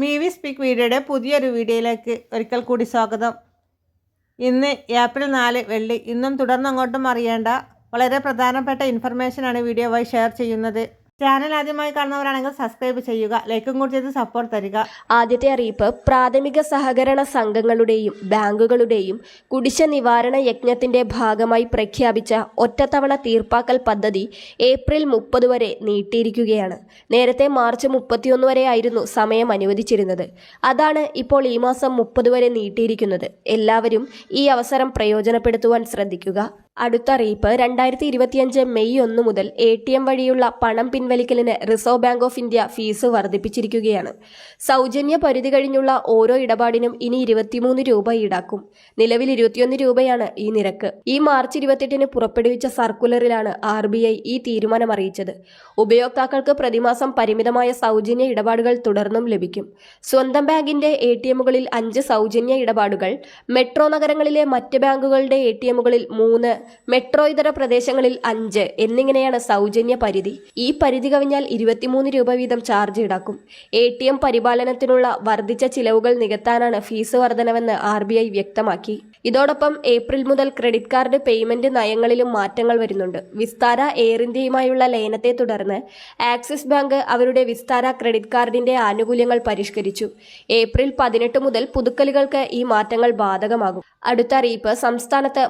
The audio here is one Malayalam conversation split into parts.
മീവി സ്പീക്ക് വീഡിയോയുടെ പുതിയൊരു വീഡിയോയിലേക്ക് ഒരിക്കൽ കൂടി സ്വാഗതം. ഇന്ന് ഏപ്രിൽ നാല് വെള്ളി. ഇന്നും തുടർന്നങ്ങോട്ടും അറിയേണ്ട വളരെ പ്രധാനപ്പെട്ട ഇൻഫർമേഷനാണ് വീഡിയോ വഴി ഷെയർ ചെയ്യുന്നത്. ചാനൽ ആദ്യമായി കാണുന്നവരാണെങ്കിൽ സബ്സ്ക്രൈബ് ചെയ്യുക ലൈക്കും കൂടി ചെയ്ത് സപ്പോർട്ട് തരിക. ആദ്യത്തെ അറിയിപ്പ് പ്രാഥമിക സഹകരണ സംഘങ്ങളുടെയും ബാങ്കുകളുടെയും കുടിശ്ശ നിവാരണ യജ്ഞത്തിന്റെ ഭാഗമായി പ്രഖ്യാപിച്ച ഒറ്റത്തവണ തീർപ്പാക്കൽ പദ്ധതി ഏപ്രിൽ മുപ്പത് വരെ നീട്ടിയിരിക്കുകയാണ്. നേരത്തെ മാർച്ച് മുപ്പത്തിയൊന്ന് വരെ ആയിരുന്നു സമയം അനുവദിച്ചിരുന്നത്. അതാണ് ഇപ്പോൾ ഈ മാസം മുപ്പത് വരെ നീട്ടിയിരിക്കുന്നത്. എല്ലാവരും ഈ അവസരം പ്രയോജനപ്പെടുത്തുവാൻ ശ്രദ്ധിക്കുക. അടുത്ത അറിയിപ്പ് രണ്ടായിരത്തി ഇരുപത്തിയഞ്ച് മെയ് ഒന്ന് മുതൽ എ ടി എം വഴിയുള്ള പണം പിൻവലിക്കലിന് reserve bank of India fees വർദ്ധിപ്പിച്ചിരിക്കുകയാണ്. സൗജന്യ പരിധി കഴിഞ്ഞുള്ള ഓരോ ഇടപാടിനും ഇനി ഇരുപത്തിമൂന്ന് രൂപ ഈടാക്കും. നിലവിൽ ഇരുപത്തിയൊന്ന് രൂപയാണ് ഈ നിരക്ക്. ഈ മാർച്ച് ഇരുപത്തെട്ടിന് പുറപ്പെടുവിച്ച സർക്കുലറിലാണ് ആർ ബി ഐ ഈ തീരുമാനം അറിയിച്ചത്. ഉപയോക്താക്കൾക്ക് പ്രതിമാസം പരിമിതമായ സൗജന്യ ഇടപാടുകൾ തുടർന്നും ലഭിക്കും. സ്വന്തം ബാങ്കിന്റെ എ ടി എമ്മുകളിൽ അഞ്ച് സൗജന്യ ഇടപാടുകൾ മെട്രോ നഗരങ്ങളിലെ മറ്റ് ബാങ്കുകളുടെ എ ടി എമ്മുകളിൽ മൂന്ന് മെട്രോ ഇതര പ്രദേശങ്ങളിൽ അഞ്ച് എന്നിങ്ങനെയാണ് സൗജന്യ പരിധി. ഈ പരിധി കവിഞ്ഞാൽ ഇരുപത്തിമൂന്ന് രൂപ വീതം ചാർജ് ഈടാക്കും. എ ടി എം പരിപാലനത്തിനുള്ള വർദ്ധിച്ച ചിലവുകൾ നികത്താനാണ് ഫീസ് വർധനവെന്ന് ആർ ബി ഐ വ്യക്തമാക്കി. ഇതോടൊപ്പം ഏപ്രിൽ മുതൽ ക്രെഡിറ്റ് കാർഡ് പേയ്മെന്റ് നയങ്ങളിലും മാറ്റങ്ങൾ വരുന്നുണ്ട്. വിസ്താര എയർ ഇന്ത്യയുമായുള്ള ലയനത്തെ തുടർന്ന് ആക്സിസ് ബാങ്ക് അവരുടെ വിസ്താര ക്രെഡിറ്റ് കാർഡിന്റെ ആനുകൂല്യങ്ങൾ പരിഷ്കരിച്ചു. ഏപ്രിൽ പതിനെട്ട് മുതൽ പുതുക്കലുകൾക്ക് ഈ മാറ്റങ്ങൾ ബാധകമാകും. അടുത്ത അറിയിപ്പ് സംസ്ഥാനത്ത്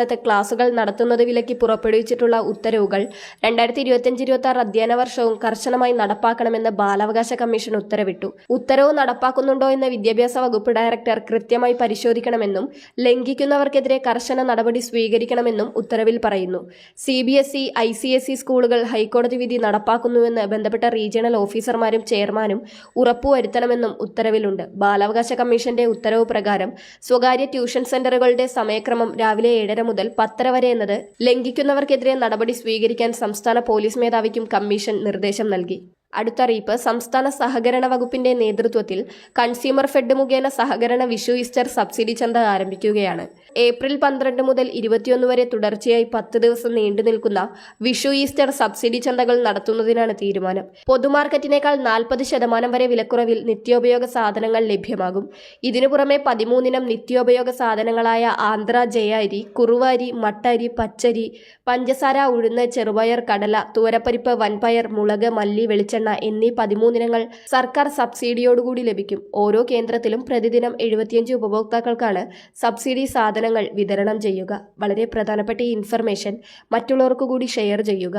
മധ്യവേനലവധിക്കാലത്ത് ക്ലാസുകൾ നടത്തുന്നത് വിലക്കി പുറപ്പെടുവിച്ചിട്ടുള്ള ഉത്തരവുകൾ രണ്ടായിരത്തി ഇരുപത്തിയഞ്ച് ഇരുപത്തി ആറ് അധ്യയന വർഷവും കർശനമായി നടപ്പാക്കണമെന്ന് ബാലാവകാശ കമ്മീഷൻ ഉത്തരവിട്ടു. ഉത്തരവ് നടപ്പാക്കുന്നുണ്ടോ എന്ന് വിദ്യാഭ്യാസ വകുപ്പ് ഡയറക്ടർ കൃത്യമായി പരിശോധിക്കണമെന്നും ലംഘിക്കുന്നവർക്കെതിരെ കർശന നടപടി സ്വീകരിക്കണമെന്നും ഉത്തരവിൽ പറയുന്നു. C B S E I C S E സ്കൂളുകൾ ഹൈക്കോടതി വിധി നടപ്പാക്കുന്നുവെന്ന് ബന്ധപ്പെട്ട റീജിയണൽ ഓഫീസർമാരും ചെയർമാനും ഉറപ്പുവരുത്തണമെന്നും ഉത്തരവിലുണ്ട്. ബാലാവകാശ കമ്മീഷന്റെ ഉത്തരവ് പ്രകാരം സ്വകാര്യ ട്യൂഷൻ സെന്ററുകളുടെ സമയക്രമം രാവിലെ ഏഴര മുതൽ പത്തര വരെ എന്നത് ലംഘിക്കുന്നവർക്കെതിരെ നടപടി സ്വീകരിക്കാൻ സംസ്ഥാന പോലീസ് മേധാവിക്കും കമ്മീഷൻ നിർദ്ദേശം നൽകി അടുത്ത അറിയിപ്പ് സംസ്ഥാന സഹകരണ വകുപ്പിന്റെ നേതൃത്വത്തിൽ കൺസ്യൂമർ ഫെഡ് മുഖേന സഹകരണ വിഷു ഈസ്റ്റർ സബ്സിഡി ചന്ത ആരംഭിക്കുകയാണ്. ഏപ്രിൽ പന്ത്രണ്ട് മുതൽ ഇരുപത്തിയൊന്ന് വരെ തുടർച്ചയായി പത്ത് ദിവസം നീണ്ടു നിൽക്കുന്ന വിഷു ഈസ്റ്റർ സബ്സിഡി ചന്തകൾ നടത്തുന്നതിനാണ് തീരുമാനം. പൊതുമാർക്കറ്റിനേക്കാൾ നാൽപ്പത് ശതമാനം വരെ വിലക്കുറവിൽ നിത്യോപയോഗ സാധനങ്ങൾ ലഭ്യമാകും. ഇതിനു പുറമെ പതിമൂന്നിനം നിത്യോപയോഗ സാധനങ്ങളായ ആന്ധ്ര ജയ കുറുവാരി മട്ടരി പച്ചരി പഞ്ചസാര ഉഴുന്ന് ചെറുപയർ കടല തുവരപ്പരിപ്പ് വൻപയർ മുളക് മല്ലി വെളിച്ചെണ്ണ എന്നീ പതിമൂന്നിനങ്ങൾ സർക്കാർ സബ്സിഡിയോടുകൂടി ലഭിക്കും. ഓരോ കേന്ദ്രത്തിലും പ്രതിദിനം എഴുപത്തിയഞ്ച് ഉപഭോക്താക്കൾക്കാണ് സബ്സിഡി സാധനങ്ങൾ വിതരണം ചെയ്യുക. വളരെ പ്രധാനപ്പെട്ട ഈ ഇൻഫർമേഷൻ മറ്റുള്ളവർക്ക് കൂടി ഷെയർ ചെയ്യുക.